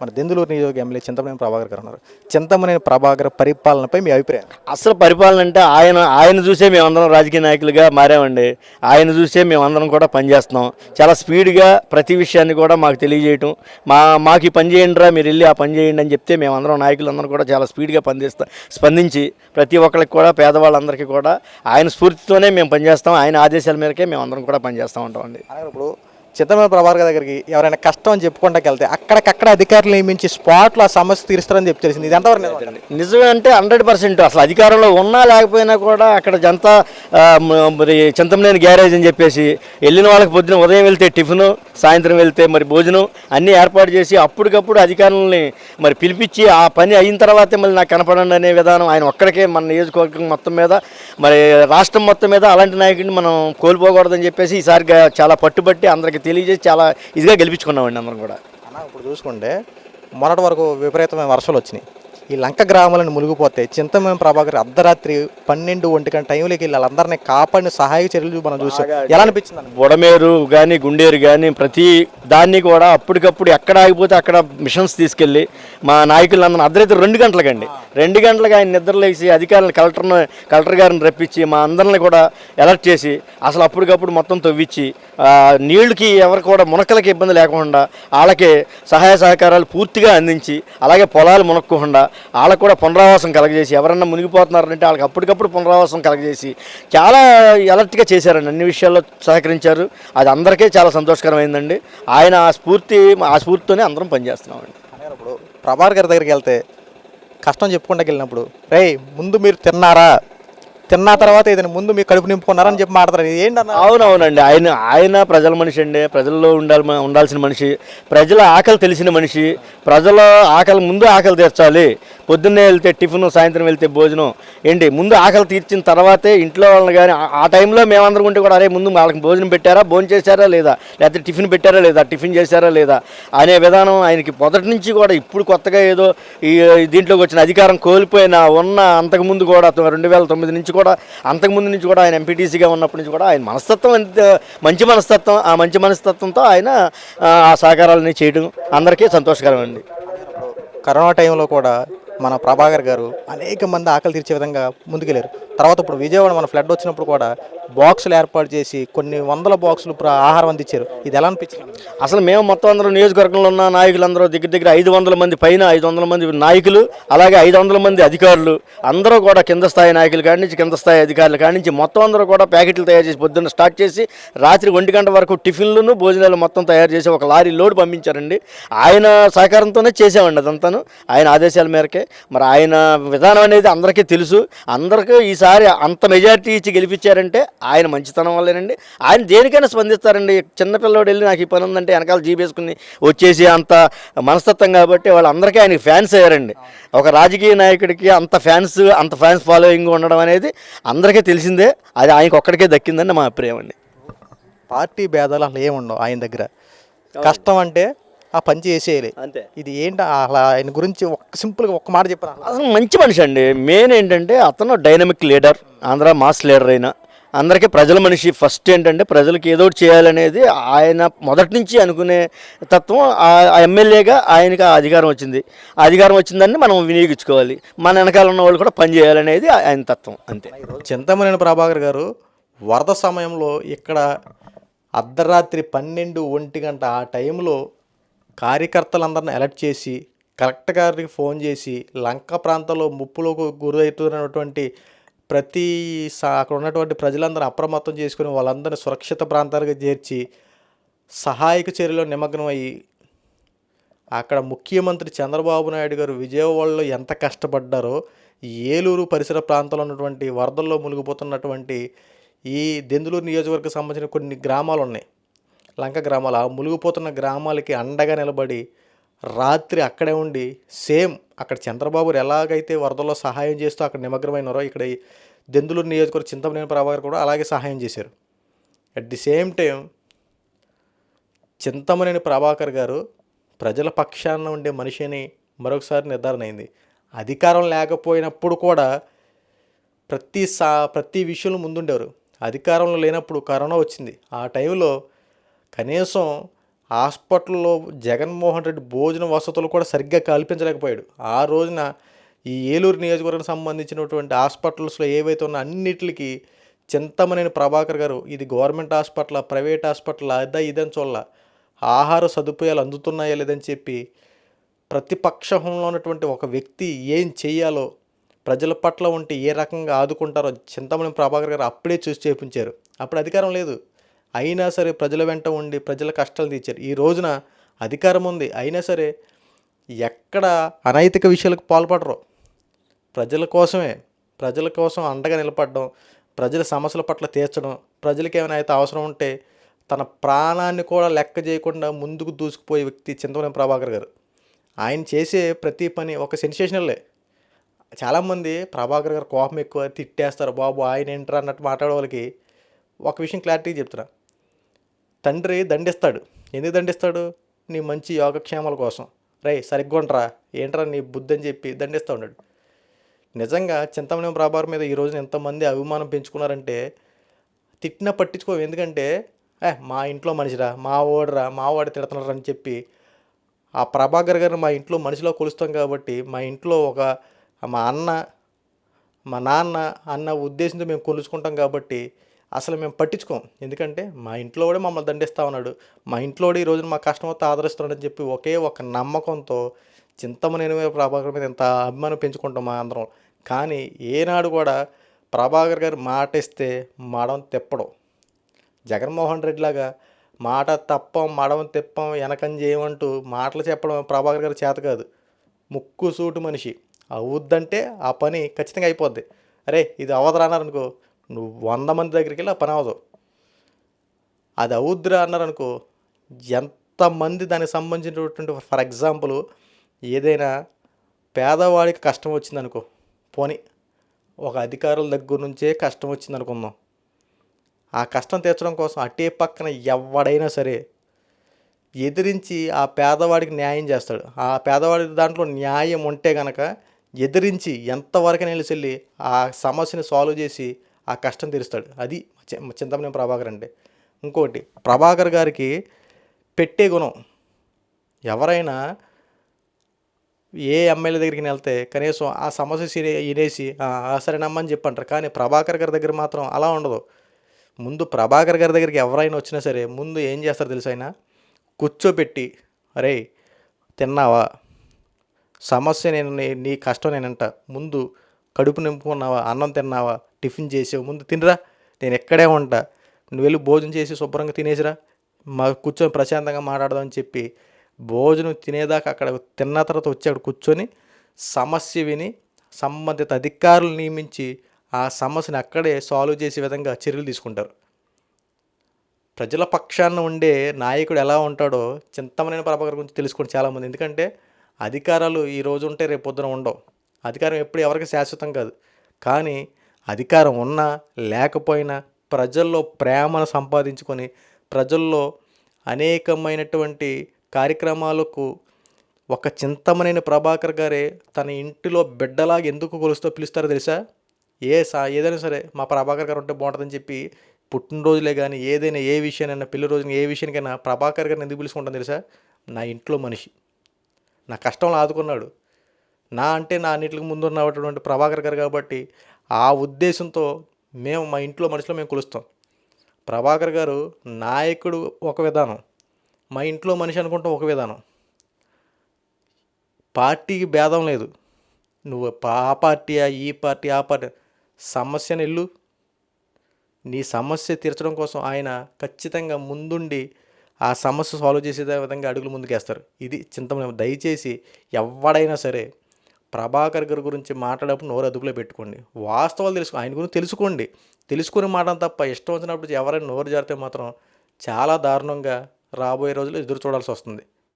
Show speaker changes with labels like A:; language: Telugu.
A: మన దెందులూరు నియోజక ఎమ్మెల్యే చింతమనేని ప్రభాకర్ గారు ఉన్నారు. చింతమనేని ప్రభాకర్ పరిపాలనపై మీ అభిప్రాయం?
B: అసలు పరిపాలన అంటే ఆయన ఆయన చూసే మేమందరం రాజకీయ నాయకులుగా మారామండి. ఆయన చూసే మేమందరం కూడా పనిచేస్తున్నాం. చాలా స్పీడ్గా ప్రతి విషయాన్ని కూడా మాకు తెలియజేయటం. మా మాకు ఈ పని చేయండి రా మీరు వెళ్ళి ఆ పని చేయండి అని చెప్తే మేమందరం నాయకులందరం కూడా చాలా స్పీడ్గా పనిచేస్తాం స్పందించి ప్రతి ఒక్కరికి కూడా పేదవాళ్ళందరికీ కూడా ఆయన స్ఫూర్తితోనే మేము పనిచేస్తాం. ఆయన ఆదేశాల మేరకే మేమందరం కూడా పనిచేస్తూ ఉంటామండి.
A: ఇప్పుడు చిత్తమైన ప్రభాకర్ దగ్గరికి ఎవరైనా కష్టం అని చెప్పుకుంటాకి వెళ్తే అక్కడికక్కడ అధికారులు నియమించి స్పాట్లో ఆ సమస్య తీరుస్తారని చెప్పి తెలిసింది. ఇది ఎంతవరకు నిజం?
B: నిజమే. అంటే హండ్రెడ్ పర్సెంట్. అసలు అధికారంలో ఉన్నా లేకపోయినా కూడా అక్కడ జనతా మరి చింతమనేని గ్యారేజ్ అని చెప్పేసి వెళ్ళిన వాళ్ళకి పొద్దున ఉదయం వెళ్తే టిఫిన్ సాయంత్రం వెళ్తే మరి భోజనం అన్నీ ఏర్పాటు చేసి అప్పటికప్పుడు అధికారులని మరి పిలిపించి ఆ పని అయిన తర్వాతే మళ్ళీ నాకు కనపడండి అనే విధానం ఆయన ఒక్కడికే మన నియోజకవర్గం మొత్తం మీద మరి రాష్ట్రం మొత్తం మీద అలాంటి నాయకుడిని మనం కోల్పోకూడదని చెప్పేసి ఈసారి చాలా పట్టుబట్టి అందరికీ తెలియజేసి చాలా ఇదిగా గెలిపించుకున్నామండి అందరం కూడా.
A: అన్న ఇప్పుడు చూసుకుంటే మొన్నటి వరకు విపరీతమైన వర్షాలు వచ్చినాయి. ఈ లంక గ్రామాలను మునిగిపోతే చింతమేని ప్రభాకర్ అర్ధరాత్రి పన్నెండు ఒంటి గంట టైంలోకి వెళ్ళి వాళ్ళందరినీ కాపాడిన సహాయక చర్యలు మనం చూసాం. ఎలా అనిపించింది?
B: బుడమేరు కానీ గుండేరు కానీ ప్రతి దాన్ని కూడా అప్పటికప్పుడు ఎక్కడ ఆగిపోతే అక్కడ మిషన్స్ తీసుకెళ్ళి మా నాయకులందరూ అర్ధరాత్రి రెండు గంటలకండి. రెండు గంటలకు ఆయన నిద్రలేసి అధికారులను కలెక్టర్ను కలెక్టర్ గారిని రప్పించి మా అందరిని కూడా అలర్ట్ చేసి అసలు అప్పటికప్పుడు మొత్తం తవ్వించి ఆ, నీళ్ళకి ఎవరికి కూడా మునకలకి ఇబ్బంది లేకుండా వాళ్ళకి సహాయ సహకారాలు పూర్తిగా అందించి అలాగే పొలాలు మునక్కోకుండా వాళ్ళకు కూడా పునరావాసం కలగజేసి ఎవరన్నా మునిగిపోతున్నారంటే వాళ్ళకి అప్పటికప్పుడు పునరావాసం కలగజేసి చాలా ఎలర్ట్గా చేశారండి. అన్ని విషయాల్లో సహకరించారు. అది అందరికీ చాలా సంతోషకరమైందండి. ఆయన ఆ స్ఫూర్తి ఆ స్ఫూర్తితోనే అందరం పనిచేస్తున్నామండి.
A: ఇప్పుడు ప్రభాకర్ గారి దగ్గరికి వెళ్తే కష్టం చెప్పుకుంటా వెళ్ళినప్పుడు రేయ్ ముందు మీరు తిన్నారా? తిన్న తర్వాత ఏదైనా ముందు మీ కడుపు నింపుకున్నారని చెప్పి మాట్లాడారు ఏంటి
B: అవునవునండి. ఆయన ఆయన ప్రజల మనిషి అండి. ప్రజల్లో ఉండాలి ఉండాల్సిన మనిషి. ప్రజల ఆకలి తెలిసిన మనిషి. ప్రజల ఆకలి ముందు ఆకలి తీర్చాలి. పొద్దున్నే వెళ్తే టిఫిన్ సాయంత్రం వెళ్తే భోజనం. ఏంటి? ముందు ఆకలి తీర్చిన తర్వాతే ఇంట్లో వాళ్ళని కానీ ఆ- ఆ టైంలో మేమందరం ఉంటే కూడా అరే ముందు వాళ్ళకి భోజనం పెట్టారా? భోజనం చేశారా లేదా? లేకపోతే టిఫిన్ పెట్టారా లేదా? టిఫిన్ చేశారా లేదా? అనే విధానం ఆయనకి మొదటి నుంచి కూడా ఇప్పుడు కొత్తగా ఏదో ఈ దీంట్లోకి వచ్చిన అధికారం కోల్పోయిన ఉన్న అంతకుముందు కూడా రెండు వేల తొమ్మిది నుంచి కూడా అంతకుముందు నుంచి కూడా ఆయన ఎంపీటీసీగా ఉన్నప్పటి నుంచి కూడా ఆయన మనస్తత్వం ఎంత మంచి మనస్తత్వం ఆ మంచి మనస్తత్వంతో ఆయన ఆ, ఆ సహకారాలని చేయడం అందరికీ సంతోషకరం అండి
A: కరోనా టైంలో కూడా మన ప్రభాకర్ గారు అనేక మంది ఆకలి తీర్చే విధంగా ముందుకెళ్ళారు. తర్వాత ఇప్పుడు విజయవాడ మన ఫ్లడ్ వచ్చినప్పుడు కూడా బాక్సులు ఏర్పాటు చేసి కొన్ని వందల బాక్సులు ఆహారం అందించారు. ఇది ఎలా అనిపించింది?
B: అసలు మేము మొత్తం అందరూ నియోజకవర్గంలో ఉన్న నాయకులందరూ దగ్గర దగ్గర ఐదు వందల మంది పైన ఐదు వందల మంది నాయకులు అలాగే ఐదు వందల మంది అధికారులు అందరూ కూడా కింద స్థాయి నాయకులు కాడి నుంచి కింద స్థాయి అధికారులు కాడి నుంచి మొత్తం అందరూ కూడా ప్యాకెట్లు తయారు చేసి పొద్దున్న స్టార్ట్ చేసి రాత్రి ఒంటి గంట వరకు టిఫిన్లను భోజనాలు మొత్తం తయారు చేసి ఒక లారీ లోడ్ పంపించారండి. ఆయన సహకారంతోనే చేసామండి అదంతాను. ఆయన ఆదేశాల మేరకే మరి ఆయన విధానం అనేది అందరికీ తెలుసు. అందరికీ ఈసారి అంత మెజారిటీ ఇచ్చి గెలిపించారంటే ఆయన మంచితనం వల్లేనండి. ఆయన దేనికైనా స్పందిస్తారండి. చిన్నపిల్లవాడు వెళ్ళి నాకు ఈ పని ఉందంటే వెనకాల జీబేసుకుని వచ్చేసి అంత మనస్తత్వం కాబట్టి వాళ్ళందరికీ ఆయనకి ఫ్యాన్స్ అయ్యారండి. ఒక రాజకీయ నాయకుడికి అంత ఫ్యాన్స్ అంత ఫ్యాన్స్ ఫాలోయింగ్ ఉండడం అనేది అందరికీ తెలిసిందే. అది ఆయనకు ఒక్కడికే దక్కిందని మా అభిప్రాయం అండి.
A: పార్టీ భేదాలు అసలు ఏముండవు ఆయన దగ్గర. కష్టం అంటే ఆ పని చేసేయాలి.
B: అంతే.
A: ఇది ఏంటి? అలా ఆయన గురించి ఒక్క సింపుల్గా ఒక్క మాట చెప్పారు? అసలు
B: మంచి మనిషి అండి. మెయిన్ ఏంటంటే అతను dynamic leader Andhra mass leader అయినా. అందరికీ ప్రజల మనిషి ఫస్ట్ ఏంటంటే ప్రజలకు ఏదో ఒకటి చేయాలనేది ఆయన మొదటి నుంచి అనుకునే తత్వం ఆ ఎమ్మెల్యేగా ఆయనకి ఆ అధికారం వచ్చింది. ఆ అధికారం వచ్చిందని మనం వినియోగించుకోవాలి. మన వెనకాల ఉన్న వాళ్ళు కూడా పని చేయాలనేది ఆయన తత్వం. అంతే.
A: చింతమనేని ప్రభాకర్ గారు వరద సమయంలో ఇక్కడ అర్ధరాత్రి పన్నెండు ఒంటి గంట ఆ టైంలో కార్యకర్తలందరిని అలర్ట్ చేసి కలెక్టర్ గారికి ఫోన్ చేసి లంక ప్రాంతంలో ముప్పులకు గురవుతున్నటువంటి ప్రతి అక్కడ ఉన్నటువంటి ప్రజలందరూ అప్రమత్తం చేసుకుని వాళ్ళందరినీ సురక్షిత ప్రాంతాలకు చేర్చి సహాయక చర్యలో నిమగ్నమయ్యి అక్కడ ముఖ్యమంత్రి చంద్రబాబు నాయుడు గారు విజయవాడలో ఎంత కష్టపడ్డారో ఏలూరు పరిసర ప్రాంతంలో ఉన్నటువంటి వరదల్లో మునిగిపోతున్నటువంటి ఈ దెందులూరు నియోజకవర్గం సంబంధించిన కొన్ని గ్రామాలు ఉన్నాయి లంక గ్రామాలు ఆ మునిగిపోతున్న గ్రామాలకి అండగా నిలబడి రాత్రి అక్కడే ఉండి సేమ్ అక్కడ చంద్రబాబు ఎలాగైతే వరదల్లో సహాయం చేస్తూ అక్కడ నిమగ్నమైనారో ఇక్కడ ఈ దెందులూరు నియోజకవర్గ చింతమనేని ప్రభాకర్ కూడా అలాగే సహాయం చేశారు. At the same time Chintamaneni Prabhakar గారు ప్రజల పక్షాన ఉండే మనిషి అని మరొకసారి నిర్ధారణ అయింది. అధికారం లేకపోయినప్పుడు కూడా ప్రతి సా ప్రతి విషయంలో ముందుండేవారు. అధికారంలో లేనప్పుడు కరోనా వచ్చింది. ఆ టైంలో కనీసం హాస్పిటల్లో జగన్మోహన్ రెడ్డి భోజన వసతులు కూడా సరిగ్గా కల్పించలేకపోయాడు. ఆ రోజున ఈ ఏలూరు నియోజకవర్గం సంబంధించినటువంటి హాస్పిటల్స్లో ఏవైతే ఉన్నా అన్నిటికి చింతమనేని ప్రభాకర్ గారు ఇది గవర్నమెంట్ హాస్పిటల్ ప్రైవేట్ హాస్పిటల్ అదా ఇదని చూడాల ఆహార సదుపాయాలు అందుతున్నాయా లేదని చెప్పి ప్రతిపక్షంలో ఉన్నటువంటి ఒక వ్యక్తి ఏం చేయాలో ప్రజల పట్ల ఉంటే ఏ రకంగా ఆదుకుంటారో చింతమని ప్రభాకర్ గారు అప్పుడే చూసి చేపించారు. అప్పుడు అధికారం లేదు. అయినా సరే ప్రజల వెంట ఉండి ప్రజల కష్టాలు తీర్చారు. ఈ రోజున అధికారం ఉంది. అయినా సరే ఎక్కడ అనైతిక విషయాలకు పాల్పడరు. ప్రజల కోసమే ప్రజల కోసం అండగా నిలబడడం ప్రజల సమస్యల పట్ల తీర్చడం ప్రజలకి ఏమైనా అయితే అవసరం ఉంటే తన ప్రాణాన్ని కూడా లెక్క చేయకుండా ముందుకు దూసుకుపోయే వ్యక్తి చింతమనే ప్రభాకర్ గారు. ఆయన చేసే ప్రతి పని ఒక సెన్సేషనల్లే చాలామంది ప్రభాకర్ గారు కోపం ఎక్కువ తిట్టేస్తారు బాబు ఆయన ఏంట్రా? అన్నట్టు మాట్లాడే వాళ్ళకి ఒక విషయం క్లారిటీ చెప్తున్నా. తండ్రి దండిస్తాడు. ఎందుకు దండిస్తాడు? నీ మంచి యోగక్షేమాల కోసం. రై సరిగ్గా ఉండరా? ఏంట్రా నీ బుద్ధి అని చెప్పి దండిస్తూ ఉన్నాడు. నిజంగా చింతమనేని ప్రభాకర్ మీద ఈ రోజున ఎంతమంది అభిమానం పెంచుకున్నారంటే తిట్టినా పట్టించుకో ఎందుకంటే ఏ మా ఇంట్లో మనిషిరా మా ఓడరా మా వాడు తిడుతున్నారు అని చెప్పి ఆ ప్రభాకర్ గారిని మా ఇంట్లో మనిషిలో కొలుస్తాం కాబట్టి మా ఇంట్లో ఒక మా అన్న మా నాన్న అన్న ఉద్దేశంతో మేము కొలుచుకుంటాం కాబట్టి అసలు మేము పట్టించుకోం. ఎందుకంటే మా ఇంట్లో కూడా మమ్మల్ని దండిస్తా ఉన్నాడు. మా ఇంట్లో కూడా ఈ రోజున మా కష్టం ఆదరిస్తున్నాడని చెప్పి ఒకే ఒక నమ్మకంతో చింతమనేని మీద ప్రభాకర్ మీద ఎంత అభిమానం పెంచుకుంటాం మా అందరం. కానీ ఏనాడు కూడా ప్రభాకర్ గారు మాట ఇస్తే మడం తిప్పడం. జగన్మోహన్ రెడ్డి లాగా మాట తప్పం మడం తిప్పం వెనకం చేయమంటూ మాటలు చెప్పడం ప్రభాకర్ గారి చేత కాదు. ముక్కు సూటు మనిషి. అవుద్దంటే ఆ పని ఖచ్చితంగా అయిపోద్ది. అరే ఇది అవ్వదు రానారనుకో నువ్వు వంద మంది దగ్గరికి వెళ్ళి ఆ పని అవదు అది అవుద్దిరా అన్నారనుకో ఎంతమంది దానికి సంబంధించినటువంటి ఫర్ ఎగ్జాంపుల్ ఏదైనా పేదవాడికి కష్టం వచ్చిందనుకో పోనీ ఒక అధికారుల దగ్గర నుంచే కష్టం వచ్చింది అనుకుందాం ఆ కష్టం తీర్చడం కోసం అటే పక్కన ఎవడైనా సరే ఎదిరించి ఆ పేదవాడికి న్యాయం చేస్తాడు. ఆ పేదవాడి దాంట్లో న్యాయం ఉంటే గనక ఎదిరించి ఎంతవరకు నిలిచెళ్ళి ఆ సమస్యని సాల్వ్ చేసి ఆ కష్టం తీరుస్తాడు. అది చింతమనే ప్రభాకర్ అంటే ఇంకోటి ప్రభాకర్ గారికి పెట్టే గుణం ఎవరైనా ఏ ఎమ్మెల్యే దగ్గరికి వెళ్తే కనీసం ఆ సమస్య సిరి- వినేసి సరేనమ్మని చెప్పంటారు. కానీ ప్రభాకర్ గారి దగ్గర మాత్రం అలా ఉండదు. ముందు ప్రభాకర్ గారి దగ్గరికి ఎవరైనా వచ్చినా సరే ముందు ఏం చేస్తారు తెలుసు ఆయన? కూర్చోబెట్టి అరే తిన్నావా? సమస్య నేను నీ- నీ కష్టం నేనంట ముందు కడుపు నింపుకున్నావా? అన్నం తిన్నావా? టిఫిన్ చేసే ముందు తినరా నేను ఎక్కడే ఉంటా. నువ్వు వెళ్ళి భోజనం చేసి శుభ్రంగా తినేసిరా. మా కూర్చొని ప్రశాంతంగా మాట్లాడదామని చెప్పి భోజనం తినేదాకా అక్కడ తిన్న తర్వాత వచ్చి అక్కడ కూర్చొని సమస్య విని సంబంధిత అధికారులు నియమించి ఆ సమస్యను అక్కడే సాల్వ్ చేసే విధంగా చర్యలు తీసుకుంటారు. ప్రజల పక్షాన ఉండే నాయకుడు ఎలా ఉంటాడో చింతమైన ప్రభాకర్ గురించి తెలుసుకోండి చాలామంది. ఎందుకంటే అధికారాలు ఈ రోజు ఉంటే రేపు పొద్దున ఉండవు. అధికారం ఎప్పుడు ఎవరికి శాశ్వతం కాదు. కానీ అధికారం ఉన్నా లేకపోయినా ప్రజల్లో ప్రేమను సంపాదించుకొని ప్రజల్లో అనేకమైనటువంటి కార్యక్రమాలకు ఒక చింతమనేని ప్రభాకర్ గారే తన ఇంటిలో బిడ్డలాగా ఎందుకు కొలుస్తూ పిలుస్తారో తెలుసా? ఏ సా ఏదైనా సరే మా ప్రభాకర్ గారు ఉంటే బాగుంటుందని చెప్పి పుట్టినరోజులే కానీ ఏదైనా ఏ విషయానైనా పెళ్ళి రోజున ఏ విషయానికైనా ప్రభాకర్ గారిని ఎందుకు పిలుచుకుంటాను తెలుసా? నా ఇంట్లో మనిషి. నా కష్టంలో ఆదుకున్నాడు. నా అంటే నా అన్నింటికి ముందు ఉన్నటువంటి ప్రభాకర్ గారు కాబట్టి ఆ ఉద్దేశంతో మేము మా ఇంట్లో మనుషులు మేము కొలుస్తాం. ప్రభాకర్ గారు నాయకుడు ఒక విధానం మా ఇంట్లో మనిషి అనుకుంటాం ఒక విధానం. పార్టీకి భేదం లేదు. నువ్వు ఆ పార్టీయా ఈ పార్టీ ఆ పార్టీ. సమస్యను ఇల్లు నీ సమస్య తీర్చడం కోసం ఆయన ఖచ్చితంగా ముందుండి ఆ సమస్య సాల్వ్ చేసే విధంగా అడుగులు ముందుకేస్తారు. ఇది చింతమనే దయచేసి ఎవడైనా సరే ప్రభాకర్ గారి గురించి మాట్లాడేటప్పుడు నోరు అదుపులో పెట్టుకోండి. వాస్తవాలు తెలుసుకో ఆయన గురించి తెలుసుకోండి. తెలుసుకుని మాట తప్ప ఇష్టం వచ్చినప్పుడు ఎవరైనా నోరు జారితే మాత్రం చాలా దారుణంగా రాబోయే రోజుల్లో ఎదురు చూడాల్సి వస్తుంది.